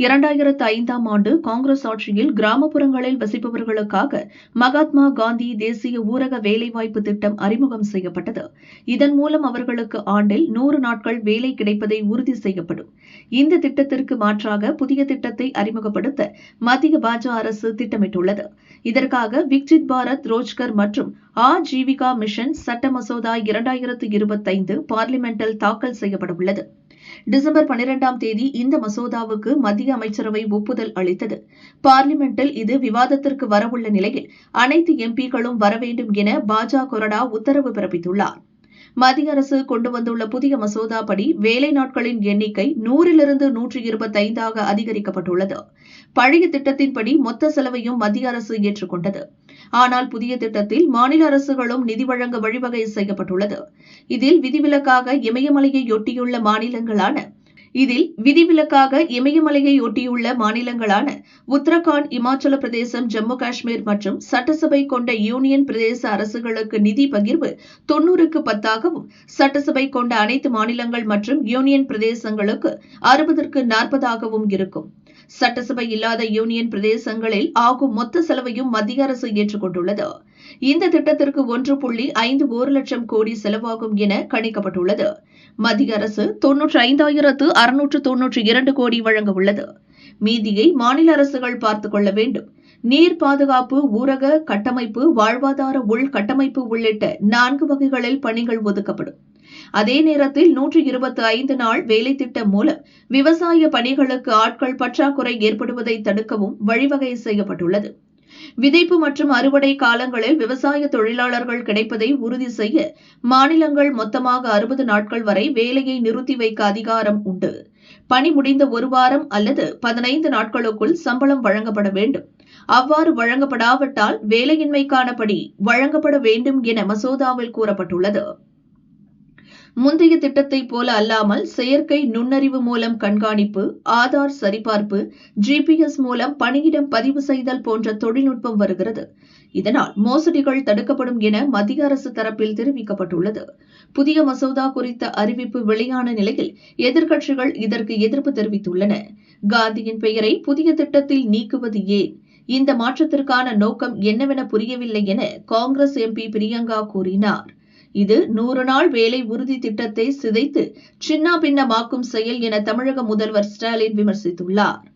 இரண்டாயிரத்து ஐந்தாம் ஆண்டு காங்கிரஸ் ஆட்சியில் கிராமப்புறங்களில் வசிப்பவர்களுக்காக மகாத்மா காந்தி தேசிய ஊரக வேலைவாய்ப்பு திட்டம் அறிமுகம் செய்யப்பட்டது. இதன் மூலம் அவர்களுக்கு ஆண்டில் நூறு நாட்கள் வேலை கிடைப்பதை உறுதி செய்யப்படும். இந்த திட்டத்திற்கு மாற்றாக புதிய திட்டத்தை அறிமுகப்படுத்த மத்திய பாஜ அரசு திட்டமிட்டுள்ளது. இதற்காக விக்சித் பாரத் ரோஜ்கர் மற்றும் ஆஜீவிகா மிஷன் சட்ட மசோதா இரண்டாயிரத்து இருபத்தைந்து பார்லிமெண்டில் தாக்கல் செய்யப்படவுள்ளது. டிசம்பர் பனிரெண்டாம் தேதி இந்த மசோதாவுக்கு மத்திய அமைச்சரவை ஒப்புதல் அளித்தது. பார்லிமெண்டில் இது விவாதத்திற்கு வரவுள்ள நிலையில் அனைத்து எம்பிக்களும் வரவேண்டும் என பாஜ கொறடா உத்தரவு பிறப்பித்துள்ளார். மத்திய அரசு கொண்டு வந்துள்ள புதிய மசோதாப்படி படி வேலை நாட்களின் எண்ணிக்கை நூறிலிருந்து நூற்றி இருபத்தைந்தாக அதிகரிக்கப்பட்டுள்ளது. பழைய திட்டத்தின்படி மொத்த செலவையும் மத்திய அரசு ஏற்றுக்கொண்டது. ஆனால் புதிய திட்டத்தில் மாநில அரசுகளும் நிதி வழங்க வழிவகை செய்யப்பட்டுள்ளது. இதில் விதிவிலக்காக இமயமலையை ஒட்டியுள்ள மாநிலங்களான இதில் விதிவிலக்காக இமயமலையை ஒட்டியுள்ள மாநிலங்களான உத்தரகாண்ட் இமாச்சல பிரதேசம் ஜம்மு காஷ்மீர் மற்றும் சட்டசபை கொண்ட யூனியன் பிரதேச அரசுகளுக்கு நிதி பகிர்வு தொன்னூறுக்கு பத்தாகவும் சட்டசபை கொண்ட அனைத்து மாநிலங்கள் மற்றும் யூனியன் பிரதேசங்களுக்கு அறுபதற்கு நாற்பதாகவும் இருக்கும். சட்டசபை இல்லாத யூனியன் பிரதேசங்களில் ஆகும் மொத்த செலவையும் மத்திய அரசு ஏற்றுக்கொண்டுள்ளது. இந்த திட்டத்திற்கு ஒன்று புள்ளி ஐந்து ஒரு லட்சம் கோடி செலவாகும் என கணிக்கப்பட்டுள்ளது. மத்திய அரசு தொன்னூற்றி ஐந்தாயிரத்து அறுநூற்று தொன்னூற்றி இரண்டு கோடி வழங்க உள்ளது. மீதியை மாநில அரசுகள் பார்த்துக் கொள்ள வேண்டும். நீர் பாதுகாப்பு ஊரக கட்டமைப்பு வாழ்வாதார உள்கட்டமைப்பு உள்ளிட்ட நான்கு வகைகளில் பணிகள் ஒதுக்கப்படும். அதே நேரத்தில் நூற்றி இருபத்தி ஐந்து நாள் வேலை திட்டம் மூலம் விவசாய பணிகளுக்கு ஆட்கள் பற்றாக்குறை ஏற்படுவதை தடுக்கவும் வழிவகை செய்யப்பட்டுள்ளது. விதைப்பு மற்றும் அறுவடை காலங்களில் விவசாய தொழிலாளர்கள் கிடைப்பதை உறுதி செய்ய மாநிலங்கள் மொத்தமாக அறுபது நாட்கள் வரை வேலையை நிறுத்தி வைக்க அதிகாரம் உண்டு. பணி முடிந்த ஒரு வாரம் அல்லது பதினைந்து நாட்களுக்குள் சம்பளம் வழங்கப்பட வேண்டும். அவ்வாறு வழங்கப்படாவிட்டால் வேலையின்மைக்கான படி வழங்கப்பட வேண்டும் என மசோதாவில் கூறப்பட்டுள்ளது. முந்தைய திட்டத்தைப் போல அல்லாமல் செயற்கை நுண்ணறிவு மூலம் கண்காணிப்பு ஆதார் சரிபார்ப்பு ஜிபிஎஸ் மூலம் பணியிடம் பதிவு செய்தல் போன்ற தொழில்நுட்பம் வருகிறது. இதனால் மோசடிகள் தடுக்கப்படும் என மத்திய அரசு தரப்பில் தெரிவிக்கப்பட்டுள்ளது. புதிய மசோதா குறித்த அறிவிப்பு வெளியான நிலையில் எதிர்க்கட்சிகள் இதற்கு எதிர்ப்பு தெரிவித்துள்ளன. காந்தியின் பெயரை புதிய திட்டத்தில் நீக்குவது ஏன்? இந்த மாற்றத்திற்கான நோக்கம் என்னவென புரியவில்லை என காங்கிரஸ் எம்பி பிரியங்கா கூறினார். இது நூறு நாள் வேலை உறுதி திட்டத்தை சிதைத்து சின்னாபின்னமாக்கும் செயல் என தமிழக முதல்வர் ஸ்டாலின் விமர்சித்துள்ளார்.